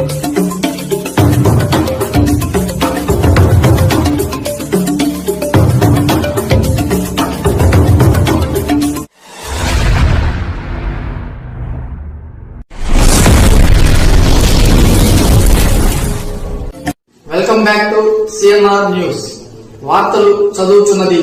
Welcome back to CNR news వార్తలు చదువుతున్నది.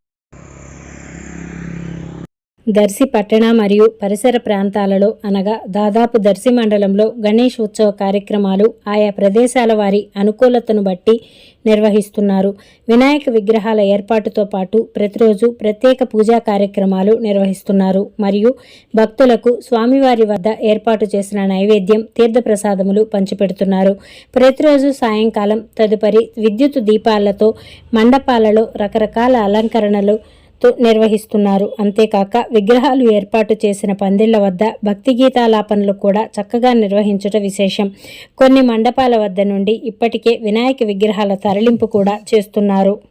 Darsi పట్టణ మరియు పరిసర ప్రాంతాలలో అనగా దాదాపు దర్శి మండలంలో గణేష్ ఉత్సవ కార్యక్రమాలు ఆయా ప్రదేశాల వారి అనుకూలతను బట్టి నిర్వహిస్తున్నారు. వినాయక విగ్రహాల ఏర్పాటుతో పాటు ప్రతిరోజు ప్రత్యేక పూజా కార్యక్రమాలు నిర్వహిస్తున్నారు. మరియు భక్తులకు స్వామివారి వద్ద ఏర్పాటు చేసిన నైవేద్యం తీర్థప్రసాదములు పంచిపెడుతున్నారు. ప్రతిరోజు సాయంకాలం తదుపరి విద్యుత్ దీపాలతో మండపాలలో రకరకాల అలంకరణలు నిర్వహిస్తున్నారు. అంతేకాక విగ్రహాలు ఏర్పాటు చేసిన పందిళ్ళ వద్ద భక్తి గీతాలాపనలు కూడా చక్కగా నిర్వహించుట విశేషం. కొన్ని మండపాల వద్ద నుండి ఇప్పటికే వినాయక విగ్రహాల తరలింపు కూడా చేస్తున్నారు.